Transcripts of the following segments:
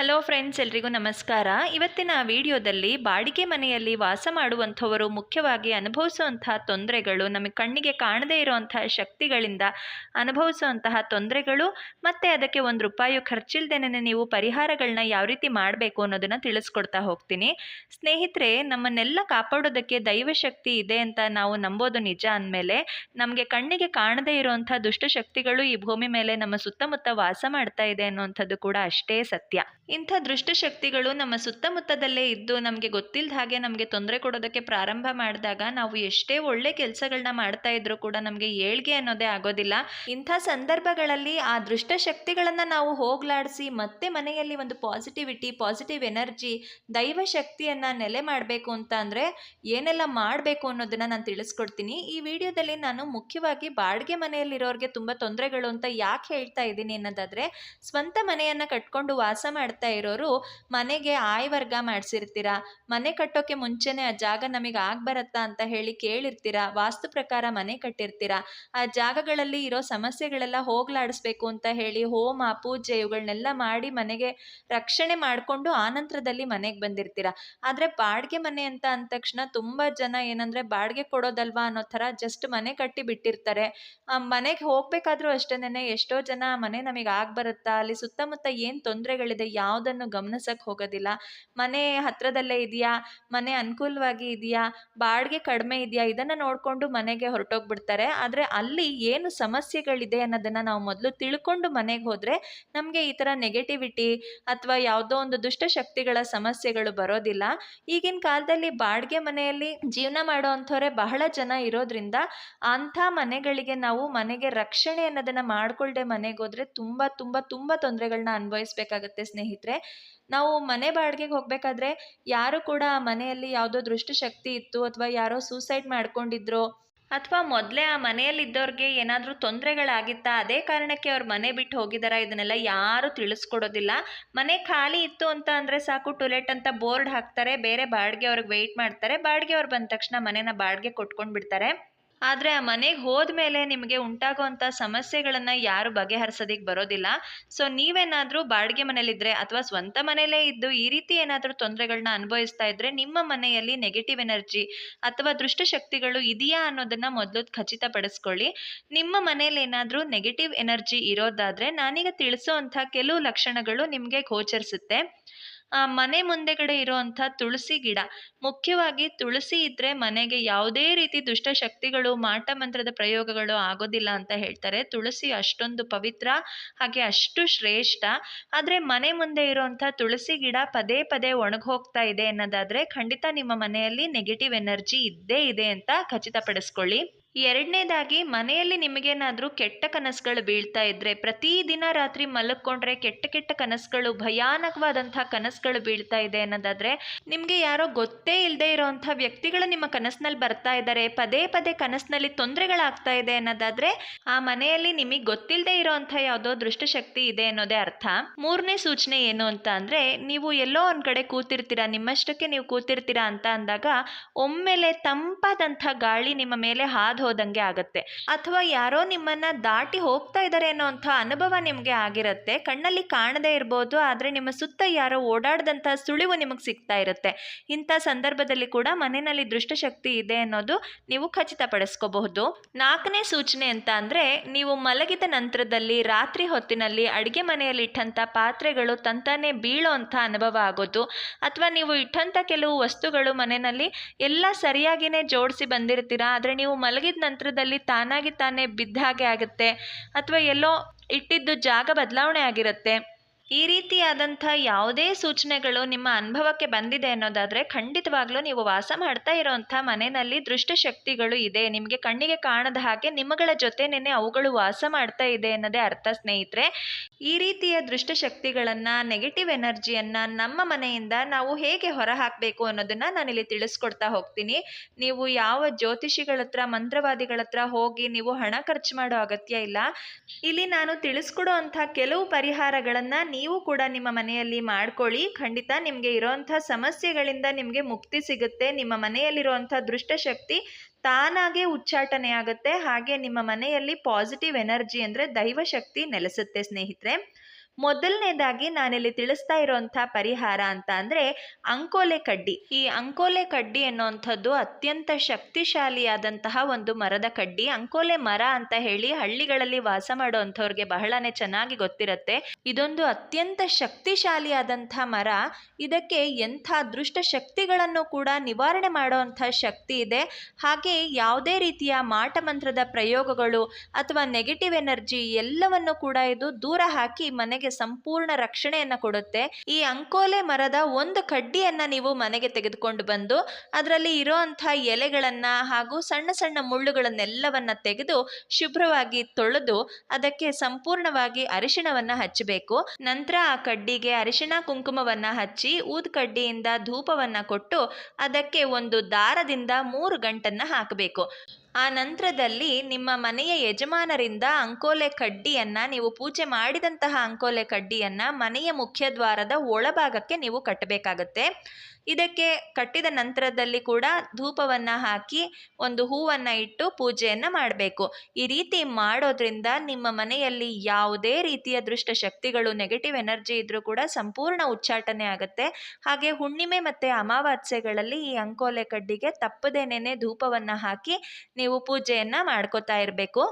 Hello friends ಎಲ್ರಿಗೂ ನಮಸ್ಕಾರ. ಇವತ್ತಿನ ವಿಡಿಯೋದಲ್ಲಿ ಬಾಡಿಗೆ ಮನೆಯಲ್ಲಿ ವಾಸ ಮಾಡುವಂಥವರು ಮುಖ್ಯವಾಗಿ ಅನುಭವಿಸುವಂತಹ ತೊಂದರೆಗಳು, ನಮಗೆ ಕಣ್ಣಿಗೆ ಕಾಣದೇ ಇರುವಂತಹ ಶಕ್ತಿಗಳಿಂದ ಅನುಭವಿಸುವಂತಹ ತೊಂದರೆಗಳು, ಮತ್ತು ಅದಕ್ಕೆ ಒಂದು ರೂಪಾಯಿ ಖರ್ಚಿಲ್ದೇನೆ ನೀವು ಪರಿಹಾರಗಳನ್ನ ಯಾವ ರೀತಿ ಮಾಡಬೇಕು ಅನ್ನೋದನ್ನು ತಿಳಿಸ್ಕೊಡ್ತಾ ಹೋಗ್ತೀನಿ. ಸ್ನೇಹಿತರೆ, ನಮ್ಮನ್ನೆಲ್ಲ ಕಾಪಾಡೋದಕ್ಕೆ ದೈವಶಕ್ತಿ ಇದೆ ಅಂತ ನಾವು ನಂಬೋದು ನಿಜ ಅಂದಮೇಲೆ, ನಮಗೆ ಕಣ್ಣಿಗೆ ಕಾಣದೇ ಇರುವಂಥ ದುಷ್ಟಶಕ್ತಿಗಳು ಈ ಭೂಮಿ ಮೇಲೆ ನಮ್ಮ ಸುತ್ತಮುತ್ತ ವಾಸ ಮಾಡ್ತಾ ಇದೆ ಅನ್ನುವಂಥದ್ದು ಕೂಡ ಅಷ್ಟೇ ಸತ್ಯ. ಇಂಥ ದುಷ್ಟಶಕ್ತಿಗಳು ನಮ್ಮ ಸುತ್ತಮುತ್ತದಲ್ಲೇ ಇದ್ದು ನಮಗೆ ಗೊತ್ತಿಲ್ಲದ ಹಾಗೆ ನಮಗೆ ತೊಂದರೆ ಕೊಡೋದಕ್ಕೆ ಪ್ರಾರಂಭ ಮಾಡಿದಾಗ ನಾವು ಎಷ್ಟೇ ಒಳ್ಳೆ ಕೆಲಸಗಳನ್ನ ಮಾಡ್ತಾ ಇದ್ರೂ ಕೂಡ ನಮಗೆ ಏಳ್ಗೆ ಅನ್ನೋದೇ ಆಗೋದಿಲ್ಲ. ಇಂಥ ಸಂದರ್ಭಗಳಲ್ಲಿ ಆ ದುಷ್ಟಶಕ್ತಿಗಳನ್ನು ನಾವು ಹೋಗ್ಲಾಡಿಸಿ ಮತ್ತೆ ಮನೆಯಲ್ಲಿ ಒಂದು ಪಾಸಿಟಿವಿಟಿ ಪಾಸಿಟಿವ್ ಎನರ್ಜಿ ದೈವ ಶಕ್ತಿಯನ್ನು ನೆಲೆ ಮಾಡಬೇಕು ಅಂತ ಅಂದರೆ ಏನೆಲ್ಲ ಮಾಡಬೇಕು ಅನ್ನೋದನ್ನು ನಾನು ತಿಳಿಸ್ಕೊಡ್ತೀನಿ. ಈ ವಿಡಿಯೋದಲ್ಲಿ ನಾನು ಮುಖ್ಯವಾಗಿ ಬಾಡಿಗೆ ಮನೆಯಲ್ಲಿರೋರಿಗೆ ತುಂಬ ತೊಂದರೆಗಳು ಅಂತ ಯಾಕೆ ಹೇಳ್ತಾ ಇದ್ದೀನಿ ಅನ್ನೋದಾದರೆ, ಸ್ವಂತ ಮನೆಯನ್ನು ಕಟ್ಕೊಂಡು ವಾಸ ಮಾಡ್ತಾ ಇರೋರು, ಮನೆಗೆ ಆಯ್ ವರ್ಗ ಮಾಡಿಸಿರ್ತೀರಾ? ಮನೆ ಕಟ್ಟೋಕೆ ಮುಂಚೆನೆ ಆ ಜಾಗ ನಮಗೆ ಆಗ್ಬರತ್ತಾ ಅಂತ ಹೇಳಿ ಕೇಳಿರ್ತೀರಾ? ವಾಸ್ತು ಪ್ರಕಾರ ಮನೆ ಕಟ್ಟಿರ್ತೀರಾ? ಆ ಜಾಗಗಳಲ್ಲಿ ಇರೋ ಸಮಸ್ಯೆಗಳೆಲ್ಲ ಹೋಗ್ಲಾಡಿಸ್ಬೇಕು ಅಂತ ಹೇಳಿ ಹೋಮ, ಪೂಜೆ ಇವುಗಳನ್ನೆಲ್ಲ ಮಾಡಿ ಮನೆಗೆ ರಕ್ಷಣೆ ಮಾಡಿಕೊಂಡು ಆನಂತರದಲ್ಲಿ ಮನೆಗೆ ಬಂದಿರ್ತೀರಾ? ಆದರೆ ಬಾಡಿಗೆ ಮನೆ ಅಂತ ಅಂದ ತಕ್ಷಣ ತುಂಬ ಜನ ಏನಂದ್ರೆ ಬಾಡಿಗೆ ಕೊಡೋದಲ್ವಾ ಅನ್ನೋ ಥರ ಜಸ್ಟ್ ಮನೆ ಕಟ್ಟಿ ಬಿಟ್ಟಿರ್ತಾರೆ. ಮನೆಗೆ ಹೋಗ್ಬೇಕಾದ್ರೂ ಅಷ್ಟೇನೆ ಎಷ್ಟೋ ಜನ ಮನೆ ನಮಗೆ ಆಗ್ ಬರುತ್ತಾ ಅಲ್ಲಿ ಸುತ್ತಮುತ್ತ ಏನು ತೊಂದರೆಗಳಿದೆ? ಯಾವುದನ್ನು ಗಮನಿಸಕ್ಕೆ ಹೋಗೋದಿಲ್ಲ. ಮನೆ ಹತ್ರದಲ್ಲೇ ಇದೆಯಾ? ಮನೆ ಅನುಕೂಲವಾಗಿ ಇದೆಯಾ? ಬಾಡಿಗೆ ಕಡಿಮೆ ಇದೆಯಾ? ಇದನ್ನು ನೋಡಿಕೊಂಡು ಮನೆಗೆ ಹೊರಟೋಗ್ಬಿಡ್ತಾರೆ. ಆದರೆ ಅಲ್ಲಿ ಏನು ಸಮಸ್ಯೆಗಳಿದೆ ಅನ್ನೋದನ್ನು ನಾವು ಮೊದಲು ತಿಳ್ಕೊಂಡು ಮನೆಗೆ ಹೋದರೆ ನಮಗೆ ಈ ಥರ ನೆಗೆಟಿವಿಟಿ ಅಥವಾ ಯಾವುದೋ ಒಂದು ದುಷ್ಟಶಕ್ತಿಗಳ ಸಮಸ್ಯೆಗಳು ಬರೋದಿಲ್ಲ. ಈಗಿನ ಕಾಲದಲ್ಲಿ ಬಾಡಿಗೆ ಮನೆಯಲ್ಲಿ ಜೀವನ ಮಾಡೋ ಅಂಥವ್ರೆ ಬಹಳ ಜನ ಇರೋದ್ರಿಂದ ಅಂಥ ಮನೆಗಳಿಗೆ ನಾವು ಮನೆಗೆ ರಕ್ಷಣೆ ಅನ್ನೋದನ್ನು ಮಾಡಿಕೊಳ್ಳದೆ ಮನೆಗೆ ಹೋದರೆ ತುಂಬ ತುಂಬ ತುಂಬ ತೊಂದರೆಗಳನ್ನ ಅನುಭವಿಸ್ಬೇಕಾಗತ್ತೆ ಸ್ನೇಹಿತರೆ. ನಾವು ಮನೆ ಬಾಡಿಗೆಗೆ ಹೋಗಬೇಕಾದ್ರೆ ಯಾರು ಕೂಡ ಆ ಮನೆಯಲ್ಲಿ ಯಾವುದೋ ದೃಷ್ಟಶಕ್ತಿ ಇತ್ತು ಅಥವಾ ಯಾರೋ ಸೂಸೈಡ್ ಮಾಡ್ಕೊಂಡಿದ್ರು ಅಥವಾ ಮೊದಲೇ ಆ ಮನೆಯಲ್ಲಿದ್ದವ್ರಿಗೆ ಏನಾದರೂ ತೊಂದರೆಗಳಾಗಿತ್ತಾ, ಅದೇ ಕಾರಣಕ್ಕೆ ಅವ್ರು ಮನೆ ಬಿಟ್ಟು ಹೋಗಿದಾರ, ಇದನ್ನೆಲ್ಲ ಯಾರೂ ತಿಳಿಸ್ಕೊಡೋದಿಲ್ಲ. ಮನೆ ಖಾಲಿ ಇತ್ತು ಅಂತ ಅಂದರೆ ಸಾಕು, ಟುಲೆಟ್ ಅಂತ ಬೋರ್ಡ್ ಹಾಕ್ತಾರೆ, ಬೇರೆ ಬಾಡಿಗೆ ಅವ್ರಿಗೆ ವೆಯ್ಟ್ ಮಾಡ್ತಾರೆ, ಬಾಡಿಗೆ ಅವ್ರು ಬಂದ ತಕ್ಷಣ ಮನೆನ ಬಾಡಿಗೆ ಕೊಟ್ಕೊಂಡು ಬಿಡ್ತಾರೆ ಆದರೆ ಆ ಮನೆಗೆ ಹೋದ ಮೇಲೆ ನಿಮಗೆ ಉಂಟಾಗುವಂಥ ಸಮಸ್ಯೆಗಳನ್ನು ಯಾರು ಬಗೆಹರಿಸೋದಕ್ಕೆ ಬರೋದಿಲ್ಲ. ಸೊ ನೀವೇನಾದರೂ ಬಾಡಿಗೆ ಮನೇಲಿದ್ದರೆ ಅಥವಾ ಸ್ವಂತ ಮನೆಯಲ್ಲೇ ಇದ್ದು ಈ ರೀತಿ ಏನಾದರೂ ತೊಂದರೆಗಳನ್ನ ಅನುಭವಿಸ್ತಾ ಇದ್ದರೆ ನಿಮ್ಮ ಮನೆಯಲ್ಲಿ ನೆಗೆಟಿವ್ ಎನರ್ಜಿ ಅಥವಾ ದುಷ್ಟಶಕ್ತಿಗಳು ಇದೆಯಾ ಅನ್ನೋದನ್ನು ಮೊದಲು ಖಚಿತಪಡಿಸ್ಕೊಳ್ಳಿ. ನಿಮ್ಮ ಮನೇಲಿ ಏನಾದರೂ ನೆಗೆಟಿವ್ ಎನರ್ಜಿ ಇರೋದಾದರೆ ನಾನೀಗ ತಿಳಿಸೋವಂಥ ಕೆಲವು ಲಕ್ಷಣಗಳು ನಿಮಗೆ ಗೋಚರಿಸುತ್ತೆ. ಆ ಮನೆ ಮುಂದೆಗಡೆ ಇರುವಂಥ ತುಳಸಿ ಗಿಡ. ಮುಖ್ಯವಾಗಿ ತುಳಸಿ ಇದ್ದರೆ ಮನೆಗೆ ಯಾವುದೇ ರೀತಿ ದುಷ್ಟಶಕ್ತಿಗಳು ಮಾಟ ಮಂತ್ರದ ಪ್ರಯೋಗಗಳು ಆಗೋದಿಲ್ಲ ಅಂತ ಹೇಳ್ತಾರೆ. ತುಳಸಿ ಅಷ್ಟೊಂದು ಪವಿತ್ರ, ಹಾಗೆ ಅಷ್ಟು ಶ್ರೇಷ್ಠ. ಆದರೆ ಮನೆ ಮುಂದೆ ಇರುವಂಥ ತುಳಸಿ ಗಿಡ ಪದೇ ಪದೇ ಒಣಗೋಗ್ತಾ ಇದೆ ಅನ್ನೋದಾದರೆ ಖಂಡಿತ ನಿಮ್ಮ ಮನೆಯಲ್ಲಿ ನೆಗೆಟಿವ್ ಎನರ್ಜಿ ಇದ್ದೇ ಇದೆ ಅಂತ ಖಚಿತಪಡಿಸ್ಕೊಳ್ಳಿ. ಎರಡನೇದಾಗಿ ಮನೆಯಲ್ಲಿ ನಿಮಗೇನಾದರೂ ಕೆಟ್ಟ ಕನಸುಗಳು ಬೀಳ್ತಾ ಇದ್ದರೆ ಪ್ರತಿದಿನ ರಾತ್ರಿ ಮಲಗ್ಕೊಂಡ್ರೆ ಕೆಟ್ಟ ಕೆಟ್ಟ ಕನಸುಗಳು ಭಯಾನಕವಾದಂಥ ಕನಸುಗಳು ಬೀಳ್ತಾ ಇದೆ ಅನ್ನೋದಾದ್ರೆ, ನಿಮಗೆ ಯಾರೋ ಗೊತ್ತೇ ಇಲ್ಲದೆ ಇರೋವಂಥ ವ್ಯಕ್ತಿಗಳು ನಿಮ್ಮ ಕನಸಿನಲ್ಲಿ ಬರ್ತಾ ಇದ್ದಾರೆ, ಪದೇ ಪದೇ ಕನಸಿನಲ್ಲಿ ತೊಂದರೆಗಳಾಗ್ತಾ ಇದೆ ಅನ್ನೋದಾದ್ರೆ, ಆ ಮನೆಯಲ್ಲಿ ನಿಮಗೆ ಗೊತ್ತಿಲ್ಲದೆ ಇರೋವಂಥ ಯಾವುದೋ ದೃಷ್ಟಶಕ್ತಿ ಇದೆ ಅನ್ನೋದೇ ಅರ್ಥ. ಮೂರನೇ ಸೂಚನೆ ಏನು ಅಂತ ನೀವು ಎಲ್ಲೋ ಒಂದ್ ಕಡೆ ಕೂತಿರ್ತೀರಾ, ನಿಮ್ಮಷ್ಟಕ್ಕೆ ನೀವು ಕೂತಿರ್ತೀರಾ ಅಂತ ಅಂದಾಗ, ಒಮ್ಮೆಲೆ ತಂಪಾದಂಥ ಗಾಳಿ ನಿಮ್ಮ ಮೇಲೆ ಹಾದು ಹೋದಂಗೆ ಆಗುತ್ತೆ. ಅಥವಾ ಯಾರೋ ನಿಮ್ಮನ್ನ ದಾಟಿ ಹೋಗ್ತಾ ಇದ್ದಾರೆ ಅನ್ನೋ ಅನುಭವ ನಿಮಗೆ ಆಗಿರುತ್ತೆ. ಕಣ್ಣಲ್ಲಿ ಕಾಣದೇ ಇರ್ಬೋದು, ಆದರೆ ನಿಮ್ಮ ಸುತ್ತ ಯಾರೋ ಓಡಾಡದಂಥ ಸುಳಿವು ನಿಮಗೆ ಸಿಗ್ತಾ ಇರುತ್ತೆ. ಇಂಥ ಸಂದರ್ಭದಲ್ಲಿ ಕೂಡ ಮನೆಯಲ್ಲಿ ದೃಷ್ಟಶಕ್ತಿ ಇದೆ ಅನ್ನೋದು ನೀವು ಖಚಿತಪಡಿಸ್ಕೋಬಹುದು. ನಾಲ್ಕನೇ ಸೂಚನೆ ಅಂತ ಅಂದ್ರೆ, ನೀವು ಮಲಗಿದ ನಂತರದಲ್ಲಿ ರಾತ್ರಿ ಹೊತ್ತಿನಲ್ಲಿ ಅಡುಗೆ ಮನೆಯಲ್ಲಿ ಇಟ್ಟಂಥ ಪಾತ್ರೆಗಳು ತಂತಾನೆ ಬೀಳೋ ಅಂಥ ಅನುಭವ ಆಗೋದು. ಅಥವಾ ನೀವು ಇಟ್ಟಂಥ ಕೆಲವು ವಸ್ತುಗಳು ಮನೆಯಲ್ಲಿ ಎಲ್ಲ ಸರಿಯಾಗಿನೇ ಜೋಡಿಸಿ ಬಂದಿರ್ತೀರಾ, ಆದರೆ ನೀವು ನಂತರದಲ್ಲಿ ತಾನಾಗಿ ತಾನೇ ಬಿದ್ದ ಹಾಗೆ ಆಗುತ್ತೆ. ಅಥವಾ ಎಲ್ಲೋ ಇಟ್ಟಿದ್ದು ಜಾಗ ಬದಲಾವಣೆ ಆಗಿರುತ್ತೆ. ಈ ರೀತಿಯಾದಂಥ ಯಾವುದೇ ಸೂಚನೆಗಳು ನಿಮ್ಮ ಅನುಭವಕ್ಕೆ ಬಂದಿದೆ ಅನ್ನೋದಾದರೆ ಖಂಡಿತವಾಗ್ಲೂ ನೀವು ವಾಸ ಮಾಡ್ತಾ ಇರೋವಂಥ ಮನೆಯಲ್ಲಿ ದೃಷ್ಟಶಕ್ತಿಗಳು ಇದೆ. ನಿಮಗೆ ಕಣ್ಣಿಗೆ ಕಾಣದ ಹಾಗೆ ನಿಮ್ಮಗಳ ಜೊತೆನೇ ಅವುಗಳು ವಾಸ ಮಾಡ್ತಾ ಇದೆ ಅನ್ನೋದೇ ಅರ್ಥ ಸ್ನೇಹಿತರೆ. ಈ ರೀತಿಯ ದುಷ್ಟಶಕ್ತಿಗಳನ್ನು ನೆಗೆಟಿವ್ ಎನರ್ಜಿಯನ್ನು ನಮ್ಮ ಮನೆಯಿಂದ ನಾವು ಹೇಗೆ ಹೊರ ಹಾಕಬೇಕು ಅನ್ನೋದನ್ನು ನಾನಿಲ್ಲಿ ತಿಳಿಸ್ಕೊಡ್ತಾ ಹೋಗ್ತೀನಿ. ನೀವು ಯಾವ ಜ್ಯೋತಿಷಿಗಳ ಹತ್ರ ಮಂತ್ರವಾದಿಗಳ ಹತ್ರ ಹೋಗಿ ನೀವು ಹಣ ಖರ್ಚು ಮಾಡೋ ಅಗತ್ಯ ಇಲ್ಲ. ಇಲ್ಲಿ ನಾನು ತಿಳಿಸ್ಕೊಡೋ ಅಂಥ ಕೆಲವು ಪರಿಹಾರಗಳನ್ನು ನೀವು ಕೂಡ ನಿಮ್ಮ ಮನೆಯಲ್ಲಿ ಮಾಡ್ಕೊಳ್ಳಿ. ಖಂಡಿತ ನಿಮಗೆ ಇರೋವಂಥ ಸಮಸ್ಯೆಗಳಿಂದ ನಿಮಗೆ ಮುಕ್ತಿ ಸಿಗುತ್ತೆ. ನಿಮ್ಮ ಮನೆಯಲ್ಲಿರುವಂಥ ದುಷ್ಟಶಕ್ತಿ ತಾನಾಗೇ ಉಚ್ಚಾಟನೆ ಆಗುತ್ತೆ. ಹಾಗೆ ನಿಮ್ಮ ಮನೆಯಲ್ಲಿ ಪಾಸಿಟಿವ್ ಎನರ್ಜಿ ಅಂದರೆ ದೈವಶಕ್ತಿ ನೆಲೆಸುತ್ತೆ ಸ್ನೇಹಿತರೆ. ಮೊದಲನೇದಾಗಿ ನಾನಿಲ್ಲಿ ತಿಳಿಸ್ತಾ ಇರುವಂತಹ ಪರಿಹಾರ ಅಂತ ಅಂದರೆ ಅಂಕೋಲೆ ಕಡ್ಡಿ. ಈ ಅಂಕೋಲೆ ಕಡ್ಡಿ ಅನ್ನುವಂಥದ್ದು ಅತ್ಯಂತ ಶಕ್ತಿಶಾಲಿಯಾದಂತಹ ಒಂದು ಮರದ ಕಡ್ಡಿ. ಅಂಕೋಲೆ ಮರ ಅಂತ ಹೇಳಿ ಹಳ್ಳಿಗಳಲ್ಲಿ ವಾಸ ಮಾಡುವಂಥವ್ರಿಗೆ ಬಹಳನೇ ಚೆನ್ನಾಗಿ ಗೊತ್ತಿರುತ್ತೆ. ಇದೊಂದು ಅತ್ಯಂತ ಶಕ್ತಿಶಾಲಿಯಾದಂಥ ಮರ. ಇದಕ್ಕೆ ಎಂಥ ದುಷ್ಟ ಶಕ್ತಿಗಳನ್ನು ಕೂಡ ನಿವಾರಣೆ ಮಾಡುವಂಥ ಶಕ್ತಿ ಇದೆ. ಹಾಗೆ ಯಾವುದೇ ರೀತಿಯ ಮಾಟ ಮಂತ್ರದ ಪ್ರಯೋಗಗಳು ಅಥವಾ ನೆಗೆಟಿವ್ ಎನರ್ಜಿ ಎಲ್ಲವನ್ನು ಕೂಡ ಇದು ದೂರ ಹಾಕಿ ಮನೆಗೆ ಸಂಪೂರ್ಣ ರಕ್ಷಣೆಯನ್ನು ಕೊಡುತ್ತೆ. ಈ ಅಂಕೋಲೆ ಮರದ ಒಂದು ಕಡ್ಡಿಯನ್ನ ನೀವು ಮನೆಗೆ ತೆಗೆದುಕೊಂಡು ಬಂದು, ಅದರಲ್ಲಿ ಇರೋಂಥ ಎಲೆಗಳನ್ನ ಹಾಗೂ ಸಣ್ಣ ಸಣ್ಣ ಮುಳ್ಳುಗಳನ್ನೆಲ್ಲವನ್ನ ತೆಗೆದು ಶುಭ್ರವಾಗಿ ತೊಳೆದು, ಅದಕ್ಕೆ ಸಂಪೂರ್ಣವಾಗಿ ಅರಿಶಿಣವನ್ನ ಹಚ್ಚಬೇಕು. ನಂತರ ಆ ಕಡ್ಡಿಗೆ ಅರಿಶಿಣ ಕುಂಕುಮವನ್ನ ಹಚ್ಚಿ, ಊದ್ ಕಡ್ಡಿಯಿಂದ ಧೂಪವನ್ನ ಕೊಟ್ಟು, ಅದಕ್ಕೆ ಒಂದು ದಾರದಿಂದ ಮೂರು ಗಂಟನ್ನ ಹಾಕಬೇಕು. ಆ ನಂತರದಲ್ಲಿ ನಿಮ್ಮ ಮನೆಯ ಯಜಮಾನರಿಂದ ಅಂಕೋಲೆ ಕಡ್ಡಿಯನ್ನು ನೀವು ಪೂಜೆ ಮಾಡಿದಂತಹ ಅಂಕೋಲೆ ಕಡ್ಡಿಯನ್ನು ಮನೆಯ ಮುಖ್ಯದ್ವಾರದ ಒಳಭಾಗಕ್ಕೆ ನೀವು ಕಟ್ಟಬೇಕಾಗತ್ತೆ. ಇದಕ್ಕೆ ಕಟ್ಟಿದ ನಂತರದಲ್ಲಿ ಕೂಡ ಧೂಪವನ್ನು ಹಾಕಿ ಒಂದು ಹೂವನ್ನು ಇಟ್ಟು ಪೂಜೆಯನ್ನು ಮಾಡಬೇಕು. ಈ ರೀತಿ ಮಾಡೋದ್ರಿಂದ ನಿಮ್ಮ ಮನೆಯಲ್ಲಿ ಯಾವುದೇ ರೀತಿಯ ದೃಷ್ಟ ಶಕ್ತಿಗಳು ನೆಗೆಟಿವ್ ಎನರ್ಜಿ ಇದ್ರೂ ಕೂಡ ಸಂಪೂರ್ಣ ಉಚ್ಚಾಟನೆ ಆಗುತ್ತೆ. ಹಾಗೆ ಹುಣ್ಣಿಮೆ ಮತ್ತು ಅಮಾವಾಸ್ಯೆಗಳಲ್ಲಿ ಈ ಅಂಕೋಲೆ ಕಡ್ಡಿಗೆ ತಪ್ಪದೇನೆ ಧೂಪವನ್ನು ಹಾಕಿ ನೀವು ಪೂಜೆಯನ್ನು ಮಾಡ್ಕೋತಾ ಇರಬೇಕು.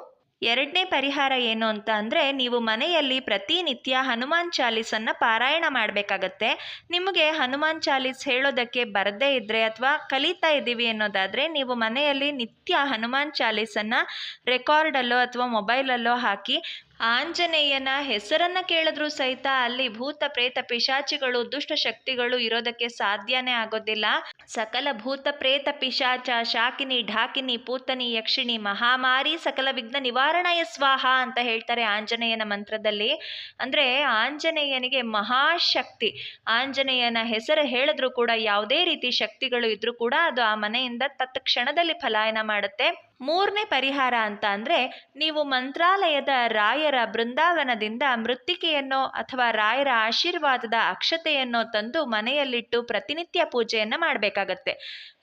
ಎರಡನೇ ಪರಿಹಾರ ಏನು ಅಂತ ಅಂದರೆ ನೀವು ಮನೆಯಲ್ಲಿ ಪ್ರತಿನಿತ್ಯ ಹನುಮಾನ್ ಚಾಲೀಸನ್ನು ಪಾರಾಯಣ ಮಾಡಬೇಕಾಗತ್ತೆ. ನಿಮಗೆ ಹನುಮಾನ್ ಚಾಲೀಸ್ ಹೇಳೋದಕ್ಕೆ ಬರದೇ ಇದ್ದರೆ ಅಥವಾ ಕಲಿತಾ ಇದ್ದೀವಿ ಅನ್ನೋದಾದರೆ ನೀವು ಮನೆಯಲ್ಲಿ ನಿತ್ಯ ಹನುಮಾನ್ ಚಾಲೀಸನ್ನು ರೆಕಾರ್ಡಲ್ಲೋ ಅಥವಾ ಮೊಬೈಲಲ್ಲೋ ಹಾಕಿ ಆಂಜನೇಯನ ಹೆಸರನ್ನ ಕೇಳಿದ್ರೂ ಸಹಿತ ಅಲ್ಲಿ ಭೂತ ಪ್ರೇತ ಪಿಶಾಚಿಗಳು, ದುಷ್ಟ ಶಕ್ತಿಗಳು ಇರೋದಕ್ಕೆ ಸಾಧ್ಯನೇ ಆಗೋದಿಲ್ಲ. ಸಕಲ ಭೂತ ಪ್ರೇತ ಪಿಶಾಚ, ಶಾಕಿನಿ, ಢಾಕಿನಿ, ಪೂತನಿ, ಯಕ್ಷಿಣಿ, ಮಹಾಮಾರಿ, ಸಕಲ ವಿಘ್ನ ನಿವಾರಣಯ ಸ್ವಾಹ ಅಂತ ಹೇಳ್ತಾರೆ ಆಂಜನೇಯನ ಮಂತ್ರದಲ್ಲಿ. ಅಂದರೆ ಆಂಜನೇಯನಿಗೆ ಮಹಾಶಕ್ತಿ. ಆಂಜನೇಯನ ಹೆಸರು ಹೇಳಿದ್ರೂ ಕೂಡ ಯಾವುದೇ ರೀತಿ ಶಕ್ತಿಗಳು ಇದ್ರೂ ಕೂಡ ಅದು ಆ ಮನೆಯಿಂದ ತತ್ಕ್ಷಣದಲ್ಲಿ ಫಲಾಯನ ಮಾಡುತ್ತೆ. ಮೂರನೇ ಪರಿಹಾರ ಅಂತ ಅಂದರೆ ನೀವು ಮಂತ್ರಾಲಯದ ರಾಯರ ಬೃಂದಾವನದಿಂದ ಮೃತ್ತಿಕೆಯನ್ನೋ ಅಥವಾ ರಾಯರ ಆಶೀರ್ವಾದದ ಅಕ್ಷತೆಯನ್ನೋ ತಂದು ಮನೆಯಲ್ಲಿಟ್ಟು ಪ್ರತಿನಿತ್ಯ ಪೂಜೆಯನ್ನು ಮಾಡಬೇಕಾಗತ್ತೆ.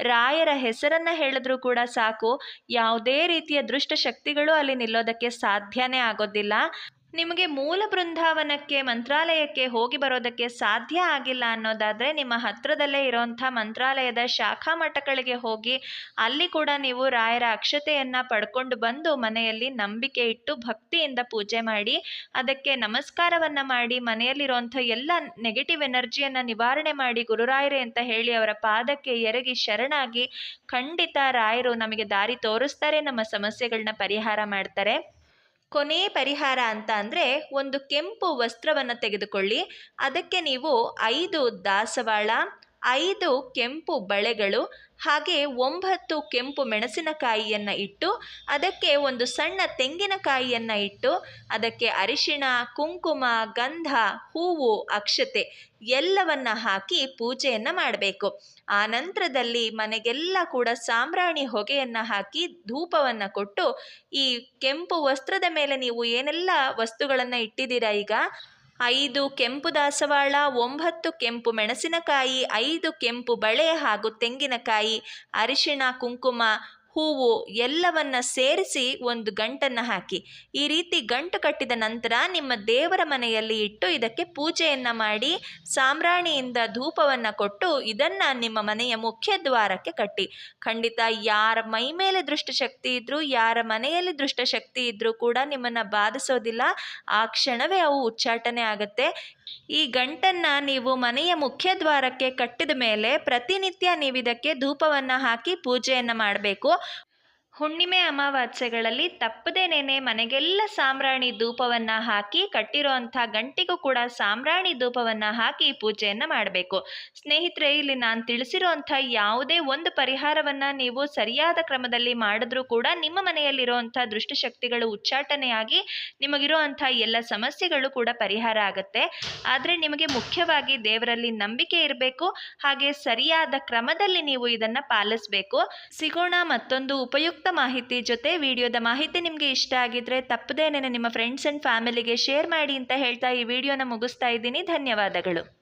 ರಾಯರ ಹೆಸರನ್ನು ಹೇಳಿದ್ರೂ ಕೂಡ ಸಾಕು, ಯಾವುದೇ ರೀತಿಯ ದುಷ್ಟಶಕ್ತಿಗಳು ಅಲ್ಲಿ ನಿಲ್ಲೋದಕ್ಕೆ ಸಾಧ್ಯನೇ ಆಗೋದಿಲ್ಲ. ನಿಮಗೆ ಮೂಲ ಬೃಂದಾವನಕ್ಕೆ, ಮಂತ್ರಾಲಯಕ್ಕೆ ಹೋಗಿ ಬರೋದಕ್ಕೆ ಸಾಧ್ಯ ಆಗಿಲ್ಲ ಅನ್ನೋದಾದರೆ ನಿಮ್ಮ ಹತ್ರದಲ್ಲೇ ಇರೋಂಥ ಮಂತ್ರಾಲಯದ ಶಾಖಾ ಮಠಗಳಿಗೆ ಹೋಗಿ ಅಲ್ಲಿ ಕೂಡ ನೀವು ರಾಯರ ಅಕ್ಷತೆಯನ್ನು ಪಡ್ಕೊಂಡು ಬಂದು ಮನೆಯಲ್ಲಿ ನಂಬಿಕೆ ಇಟ್ಟು ಭಕ್ತಿಯಿಂದ ಪೂಜೆ ಮಾಡಿ, ಅದಕ್ಕೆ ನಮಸ್ಕಾರವನ್ನು ಮಾಡಿ ಮನೆಯಲ್ಲಿರುವಂಥ ಎಲ್ಲ ನೆಗೆಟಿವ್ ಎನರ್ಜಿಯನ್ನು ನಿವಾರಣೆ ಮಾಡಿ ಗುರುರಾಯರೇ ಅಂತ ಹೇಳಿ ಅವರ ಪಾದಕ್ಕೆ ಎರಗಿ ಶರಣಾಗಿ ಖಂಡಿತ ರಾಯರು ನಮಗೆ ದಾರಿ ತೋರಿಸ್ತಾರೆ, ನಮ್ಮ ಸಮಸ್ಯೆಗಳನ್ನ ಪರಿಹಾರ ಮಾಡ್ತಾರೆ. ಕೊನೆ ಪರಿಹಾರ ಅಂತ ಅಂದರೆ ಒಂದು ಕೆಂಪು ವಸ್ತ್ರವನ್ನು ತೆಗೆದುಕೊಳ್ಳಿ. ಅದಕ್ಕೆ ನೀವು ಐದು ದಾಸವಾಳ, ಐದು ಕೆಂಪು ಬಳೆಗಳು ಹಾಗೆ ಒಂಬತ್ತು ಕೆಂಪು ಮೆಣಸಿನಕಾಯಿಯನ್ನು ಇಟ್ಟು, ಅದಕ್ಕೆ ಒಂದು ಸಣ್ಣ ತೆಂಗಿನಕಾಯಿಯನ್ನು ಇಟ್ಟು, ಅದಕ್ಕೆ ಅರಿಶಿಣ, ಕುಂಕುಮ, ಗಂಧ, ಹೂವು, ಅಕ್ಷತೆ ಎಲ್ಲವನ್ನ ಹಾಕಿ ಪೂಜೆಯನ್ನು ಮಾಡಬೇಕು. ಆ ನಂತರದಲ್ಲಿ ಮನೆಗೆಲ್ಲ ಕೂಡ ಸಾಂಬ್ರಾಣಿ ಹೊಗೆಯನ್ನು ಹಾಕಿ ಧೂಪವನ್ನು ಕೊಟ್ಟು, ಈ ಕೆಂಪು ವಸ್ತ್ರದ ಮೇಲೆ ನೀವು ಏನೆಲ್ಲ ವಸ್ತುಗಳನ್ನು ಇಟ್ಟಿದ್ದೀರಾ ಈಗ? ಐದು ಕೆಂಪು ದಾಸವಾಳ ಒಂಬತ್ತು ಕೆಂಪು ಮೆಣಸಿನಕಾಯಿ ಐದು ಕೆಂಪು ಬಳೆ ಹಾಗೂ ತೆಂಗಿನಕಾಯಿ ಅರಿಶಿಣ ಕುಂಕುಮ ಹೂವು ಎಲ್ಲವನ್ನ ಸೇರಿಸಿ ಒಂದು ಗಂಟನ್ನು ಹಾಕಿ. ಈ ರೀತಿ ಗಂಟು ಕಟ್ಟಿದ ನಂತರ ನಿಮ್ಮ ದೇವರ ಮನೆಯಲ್ಲಿ ಇಟ್ಟು ಇದಕ್ಕೆ ಪೂಜೆಯನ್ನು ಮಾಡಿ ಸಾಮ್ರಾಣಿಯಿಂದ ಧೂಪವನ್ನು ಕೊಟ್ಟು ಇದನ್ನು ನಿಮ್ಮ ಮನೆಯ ಮುಖ್ಯ ದ್ವಾರಕ್ಕೆ ಕಟ್ಟಿ. ಖಂಡಿತ ಯಾರ ಮೈ ಮೇಲೆ ದೃಷ್ಟಶಕ್ತಿ ಇದ್ದರೂ ಯಾರ ಮನೆಯಲ್ಲಿ ದೃಷ್ಟಶಕ್ತಿ ಇದ್ದರೂ ಕೂಡ ನಿಮ್ಮನ್ನು ಬಾಧಿಸೋದಿಲ್ಲ. ಆ ಕ್ಷಣವೇ ಅವು ಉಚ್ಚಾಟನೆ ಆಗುತ್ತೆ. ಈ ಗಂಟನ್ನು ನೀವು ಮನೆಯ ಮುಖ್ಯ ದ್ವಾರಕ್ಕೆ ಕಟ್ಟಿದ ಮೇಲೆ ಪ್ರತಿನಿತ್ಯ ನೀವು ಇದಕ್ಕೆ ಧೂಪವನ್ನು ಹಾಕಿ ಪೂಜೆಯನ್ನು ಮಾಡಬೇಕು. ಹುಣ್ಣಿಮೆ ಅಮಾವಾಸ್ಯೆಗಳಲ್ಲಿ ತಪ್ಪದೇನೇನೆ ಮನೆಗೆಲ್ಲ ಸಾಂಬ್ರಾಣಿ ಧೂಪವನ್ನು ಹಾಕಿ ಕಟ್ಟಿರೋಂಥ ಗಂಟಿಗೂ ಕೂಡ ಸಾಂಬ್ರಾಣಿ ಧೂಪವನ್ನು ಹಾಕಿ ಪೂಜೆಯನ್ನು ಮಾಡಬೇಕು. ಸ್ನೇಹಿತರೆ, ಇಲ್ಲಿ ನಾನು ತಿಳಿಸಿರುವಂಥ ಯಾವುದೇ ಒಂದು ಪರಿಹಾರವನ್ನು ನೀವು ಸರಿಯಾದ ಕ್ರಮದಲ್ಲಿ ಮಾಡಿದ್ರೂ ಕೂಡ ನಿಮ್ಮ ಮನೆಯಲ್ಲಿರುವಂಥ ದುಷ್ಟಶಕ್ತಿಗಳು ಉಚ್ಚಾಟನೆಯಾಗಿ ನಿಮಗಿರುವಂಥ ಎಲ್ಲ ಸಮಸ್ಯೆಗಳು ಕೂಡ ಪರಿಹಾರ ಆಗುತ್ತೆ. ಆದರೆ ನಿಮಗೆ ಮುಖ್ಯವಾಗಿ ದೇವರಲ್ಲಿ ನಂಬಿಕೆ ಇರಬೇಕು, ಹಾಗೆ ಸರಿಯಾದ ಕ್ರಮದಲ್ಲಿ ನೀವು ಇದನ್ನು ಪಾಲಿಸಬೇಕು. ಸಿಗೋಣ ಮತ್ತೊಂದು ಉಪಯುಕ್ತ ಮಾಹಿತಿ ಜೊತೆ ವಿಡಿಯೋದ ಮಾಹಿತಿ ನಿಮಗೆ ಇಷ್ಟ ಆಗಿದ್ರೆ ತಪ್ಪದೇನೆ ನಿಮ್ಮ ಫ್ರೆಂಡ್ಸ್ ಅಂಡ್ ಫ್ಯಾಮಿಲಿಗೆ ಶೇರ್ ಮಾಡಿ ಅಂತ ಹೇಳ್ತಾ ಈ ವಿಡಿಯೋನ ಮುಗಿಸ್ತಾ ಇದ್ದೀನಿ. ಧನ್ಯವಾದಗಳು.